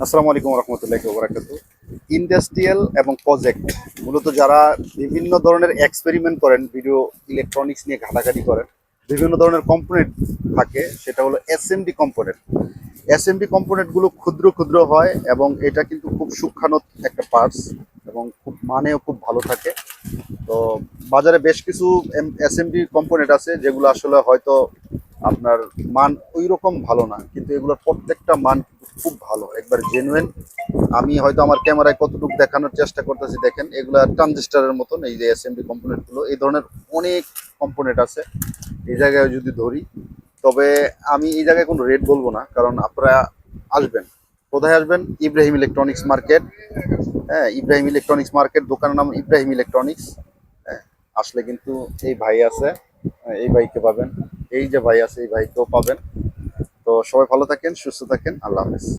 আসসালামু আলাইকুম রহমতুল্লাহি ওবরাকাত ইন্ডাস্ট্রিয়াল এবং প্রজেক্ট, মূলত যারা বিভিন্ন ধরনের এক্সপেরিমেন্ট করেন ভিডিও ইলেকট্রনিক্স নিয়ে ঘাটাঘাটি করেন, বিভিন্ন ধরনের কম্পোনেন্ট থাকে, সেটা হলো এসএমডি কম্পোনেন্ট এসএমডি কম্পোনেন্টগুলো ক্ষুদ্র ক্ষুদ্র হয় এবং এটা কিন্তু খুব সূক্ষ্মাণু একটা পার্টস এবং খুব মানেও খুব ভালো থাকে। তো বাজারে বেশ কিছু এম এসএমডি কম্পোনেন্ট আছে, যেগুলো আসলে হয়তো আপনার মান ওই রকম ভালো না, কিন্তু এগুলোর প্রত্যেকটা মান খুব ভালো, একবার জেনুইন আমি হয়তো আমার ক্যামেরায় কতটুকু দেখানোর চেষ্টা করতেছি, দেখেন, এগুলা ট্রানজিস্টারের মতন, এই যে এসএমডি কম্পোনেন্টগুলো এই ধরনের অনেক কম্পোনেন্ট আছে। এই জায়গায় যদি ধরি, তবে আমি এই জায়গায় কোনো রেট বলব না, কারণ আপনারা আসবেন। কোথায় আসবেন? ইব্রাহিম ইলেকট্রনিক্স মার্কেট হ্যাঁ ইব্রাহিম ইলেকট্রনিক্স মার্কেট দোকানের নাম ইব্রাহিম ইলেকট্রনিক্স হ্যাঁ আসলে কিন্তু এই ভাই আছে। এই ভাইকে পাবেন। এই যে ভাই আছে, এই ভাইকেও পাবেন। তো সবাই ভালো থাকেন, সুস্থ থাকেন। আল্লাহ হাফেজ।